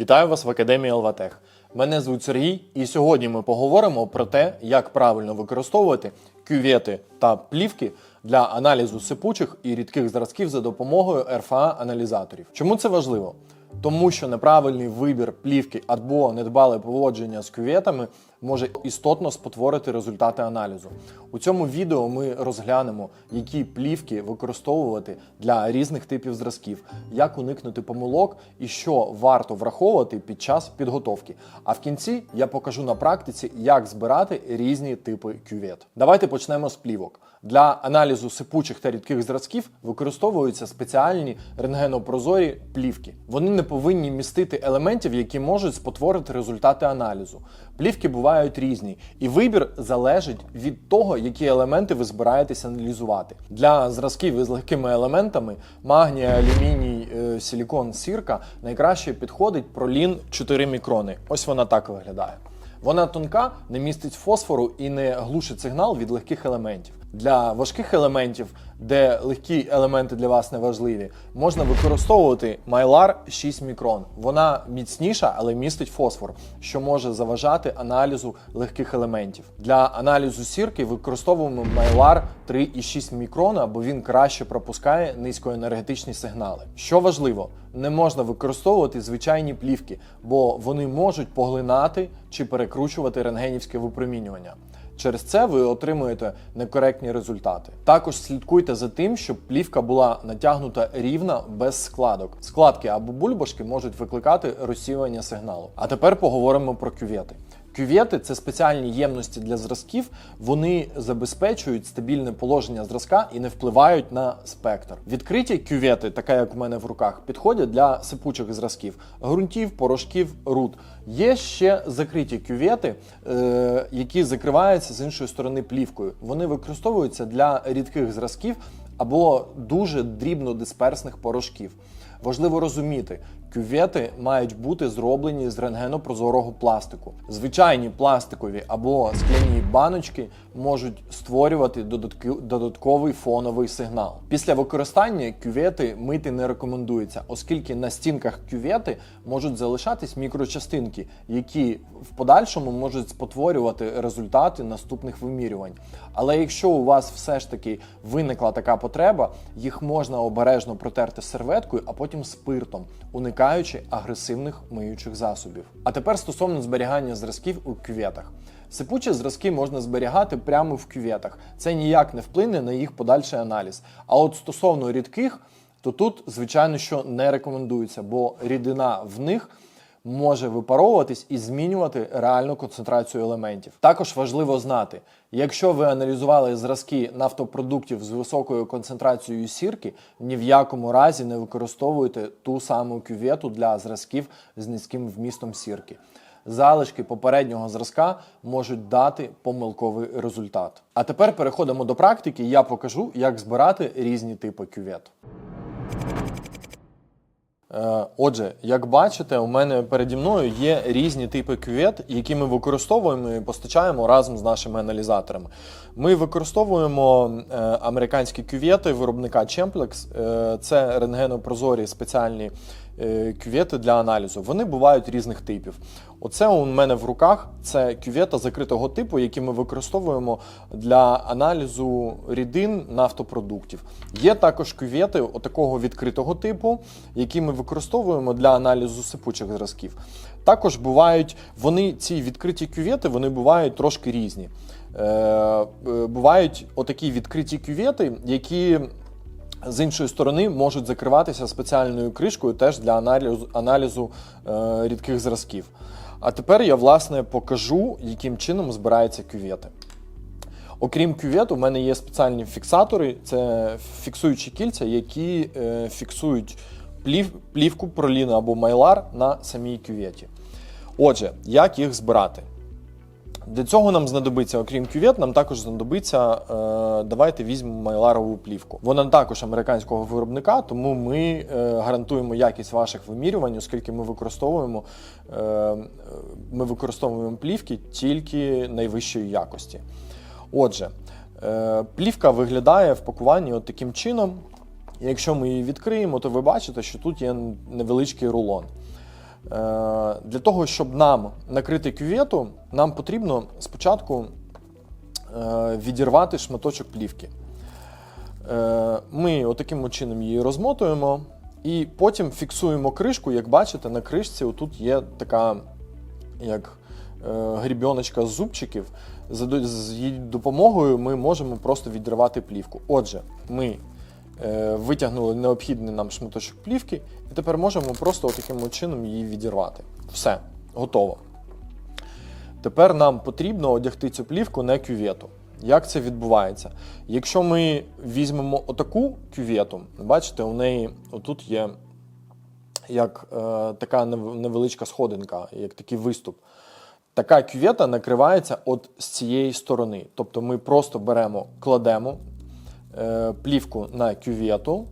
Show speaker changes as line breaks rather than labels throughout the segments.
Вітаю вас в Академії Алватех. Мене звуть Сергій, і сьогодні ми поговоримо про те, як правильно використовувати кювети та плівки для аналізу сипучих і рідких зразків за допомогою РФА-аналізаторів. Чому це важливо? Тому що неправильний вибір плівки або недбале поводження з кюветами може істотно спотворити результати аналізу. У цьому відео ми розглянемо, які плівки використовувати для різних типів зразків, як уникнути помилок і що варто враховувати під час підготовки. А в кінці я покажу на практиці, як збирати різні типи кювет. Давайте почнемо з плівок. Для аналізу сипучих та рідких зразків використовуються спеціальні рентгенопрозорі плівки. Вони не повинні містити елементів, які можуть спотворити результати аналізу. Плівки бувають різні, і вибір залежить від того, які елементи ви збираєтесь аналізувати. Для зразків із легкими елементами магнія, алюміній, е, силікон, сірка найкраще підходить пролін 4 мікрони. Ось вона так виглядає. Вона тонка, не містить фосфору і не глушить сигнал від легких елементів. Для важких елементів, де легкі елементи для вас не важливі, можна використовувати Mylar 6 мікрон. Вона міцніша, але містить фосфор, що може заважати аналізу легких елементів. Для аналізу сірки використовуємо Mylar 3,6 мікрона, бо він краще пропускає низькоенергетичні сигнали. Що важливо, не можна використовувати звичайні плівки, бо вони можуть поглинати чи перекручувати рентгенівське випромінювання. Через це ви отримуєте некоректні результати. Також слідкуйте за тим, щоб плівка була натягнута рівна без складок. Складки або бульбашки можуть викликати розсіювання сигналу. А тепер поговоримо про кювети. Кювети це спеціальні ємності для зразків. Вони забезпечують стабільне положення зразка і не впливають на спектр. Відкриті кювети, така як у мене в руках, підходять для сипучих зразків, ґрунтів, порошків, руд. Є ще закриті кювети, е, які закриваються з іншої сторони плівкою. Вони використовуються для рідких зразків або дуже дрібнодисперсних порошків. Важливо розуміти, кювети мають бути зроблені з рентгенопрозорого пластику. Звичайні пластикові або скляні баночки можуть створювати додатковий фоновий сигнал. Після використання кювети мити не рекомендується, оскільки на стінках кювети можуть залишатись мікрочастинки, які в подальшому можуть спотворювати результати наступних вимірювань. Але якщо у вас все ж таки виникла така потреба, їх можна обережно протерти серветкою, а потім спиртом, уникаючи агресивних миючих засобів. А тепер стосовно зберігання зразків у кюветах. Сипучі зразки можна зберігати прямо в кюветах. Це ніяк не вплине на їх подальший аналіз. А от стосовно рідких, то тут, звичайно, що не рекомендується, бо рідина в них може випаровуватись і змінювати реальну концентрацію елементів. Також важливо знати, якщо ви аналізували зразки нафтопродуктів з високою концентрацією сірки, ні в якому разі не використовуйте ту саму кювету для зразків з низьким вмістом сірки. Залишки попереднього зразка можуть дати помилковий результат. А тепер переходимо до практики. Я покажу, як збирати різні типи кювет. Е, Отже, як бачите, у мене переді мною є різні типи кювет, які ми використовуємо і постачаємо разом з нашими аналізаторами. Ми використовуємо е, американські кювети виробника Чемплекс, Це рентгенопрозорі спеціальні кювети для аналізу. Вони бувають різних типів. Оце у мене в руках це кювета закритого типу, які ми використовуємо для аналізу рідин нафтопродуктів. Є також кювети такого відкритого типу, які ми використовуємо для аналізу сипучих зразків. Також бувають вони, ці відкриті кювети, вони бувають трошки різні. Е, е, бувають отакі відкриті кювети, які з іншої сторони можуть закриватися спеціальною кришкою теж для аналізу, аналізу е, рідких зразків. А тепер я власне покажу, яким чином збираються кювети. Окрім кювет, у мене є спеціальні фіксатори, це фіксуючі кільця, які е, фіксують плів, плівку проліну або майлар на самій кюветі. Отже, як їх збирати? Для цього нам знадобиться, окрім кювет, нам також знадобиться, е, давайте візьмемо майларову плівку. Вона також американського виробника, тому ми е, гарантуємо якість ваших вимірювань, оскільки ми використовуємо, е, ми використовуємо плівки тільки найвищої якості. Отже, е, плівка виглядає в пакуванні от таким чином. Якщо ми її відкриємо, то ви бачите, що тут є невеличкий рулон. Для того, щоб нам накрити кювету, нам потрібно спочатку е, відірвати шматочок плівки. Е, Ми отаким чином її розмотуємо і потім фіксуємо кришку. Як бачите, на кришці отут є така як е, грібіночка з зубчиків. З її допомогою ми можемо просто відривати плівку. Отже, ми е, витягнули необхідний нам шматочок плівки, і тепер можемо просто таким чином її відірвати. Все, готово. Тепер нам потрібно одягти цю плівку на кювету. Як це відбувається? Якщо ми візьмемо отаку кювету, бачите, у неї отут є як е, така невеличка сходинка, як такий виступ. Така кювета накривається от з цієї сторони. Тобто ми просто беремо, кладемо е, плівку на кювету,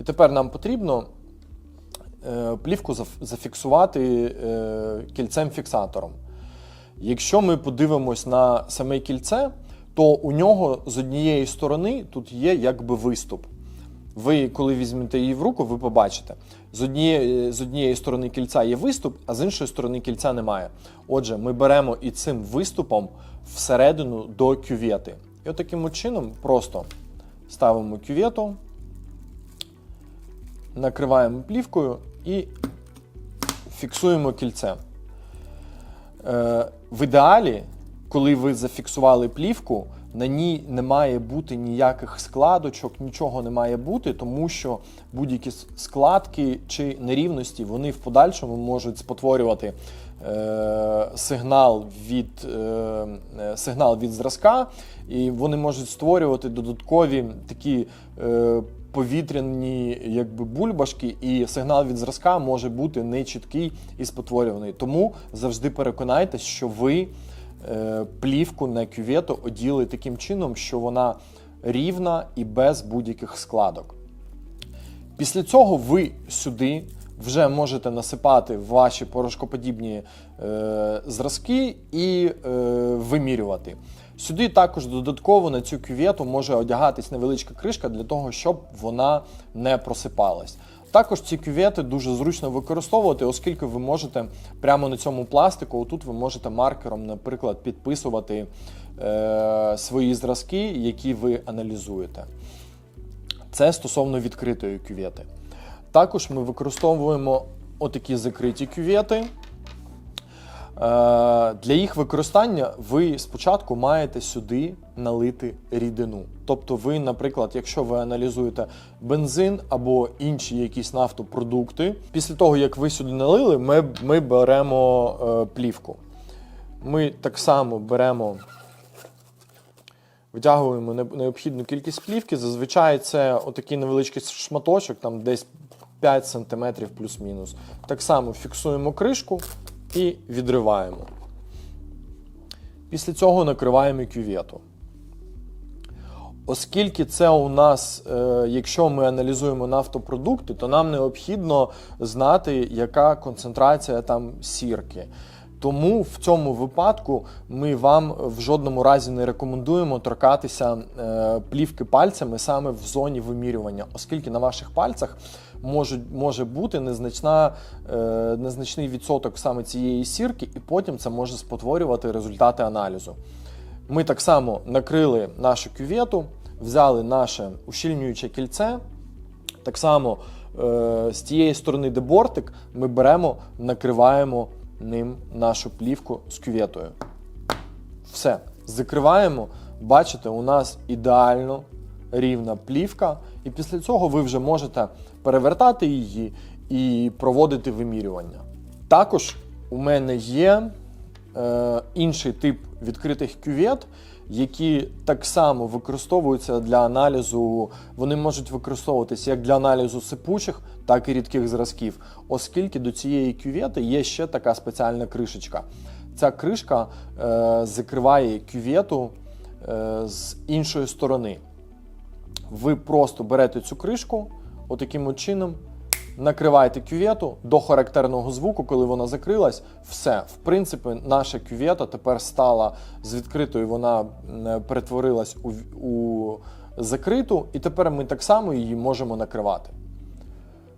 і тепер нам потрібно е, плівку зафіксувати е, кільцем-фіксатором. Якщо ми подивимось на саме кільце, то у нього з однієї сторони тут є якби виступ. Ви, коли візьмете її в руку, ви побачите. З однієї, з однієї сторони кільця є виступ, а з іншої сторони кільця немає. Отже, ми беремо і цим виступом всередину до кювети. І от таким чином просто ставимо кювету, накриваємо плівкою і фіксуємо кільце. Е, в ідеалі, коли ви зафіксували плівку, на ній не має бути ніяких складочок, нічого не має бути, тому що будь-які складки чи нерівності вони в подальшому можуть спотворювати сигнал від, е, е, сигнал від зразка, і вони можуть створювати додаткові такі. Е, повітряні якби бульбашки, і сигнал від зразка може бути нечіткий і спотворюваний. Тому завжди переконайтесь, що ви е, плівку на кювету оділи таким чином, що вона рівна і без будь-яких складок. Після цього ви сюди вже можете насипати ваші порошкоподібні е, зразки і е, вимірювати. Сюди також додатково на цю кювету може одягатись невеличка кришка для того, щоб вона не просипалась. Також ці кювети дуже зручно використовувати, оскільки ви можете прямо на цьому пластику, отут ви можете маркером, наприклад, підписувати е, свої зразки, які ви аналізуєте. Це стосовно відкритої кювети. Також ми використовуємо отакі закриті кювети. Е, Для їх використання ви спочатку маєте сюди налити рідину. Тобто, ви, наприклад, якщо ви аналізуєте бензин або інші якісь нафтопродукти, після того як ви сюди налили, ми, ми беремо е, плівку. Ми так само беремо Витягуємо необхідну кількість плівки. Зазвичай це отакий невеличкий шматочок, там десь 5 см плюс-мінус. Так само фіксуємо кришку і відриваємо. Після цього накриваємо кювету. Оскільки це у нас, е, якщо ми аналізуємо нафтопродукти, то нам необхідно знати, яка концентрація там сірки. Тому в цьому випадку ми вам в жодному разі не рекомендуємо торкатися е, плівки пальцями саме в зоні вимірювання, оскільки на ваших пальцях може, може бути незначна, е, незначний відсоток саме цієї сірки, і потім це може спотворювати результати аналізу. Ми так само накрили нашу кювету, взяли наше ущільнююче кільце. Так само е, з тієї сторони, де бортик, ми беремо, накриваємо ним нашу плівку з кюветою. Все, закриваємо. Бачите, у нас ідеально рівна плівка, і після цього ви вже можете перевертати її і проводити вимірювання. Також у мене є е, інший тип відкритих кювет, які так само використовуються для аналізу. Вони можуть використовуватися як для аналізу сипучих, так і рідких зразків, оскільки до цієї кювети є ще така спеціальна кришечка. Ця кришка е, закриває кювету е, з іншої сторони. Ви просто берете цю кришку, отаким от чином, накриваєте кювету до характерного звуку, коли вона закрилась. Все, в принципі, наша кювета тепер стала з відкритою, вона перетворилась у, у закриту, і тепер ми так само її можемо накривати.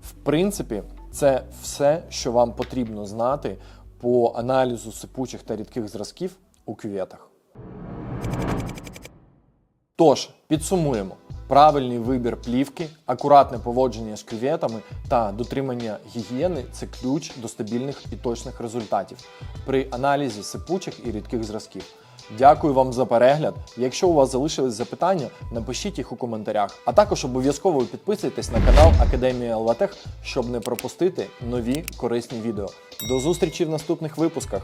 В принципі, Це все, що вам потрібно знати по аналізу сипучих та рідких зразків у кюветах. Тож, підсумуємо. Правильний вибір плівки, акуратне поводження з кюветами та дотримання гігієни це ключ до стабільних і точних результатів при аналізі сипучих і рідких зразків. Дякую вам за перегляд. Якщо у вас залишились запитання, напишіть їх у коментарях. А також обов'язково підписуйтесь на канал Академія Лватех, щоб не пропустити нові корисні відео. До зустрічі в наступних випусках.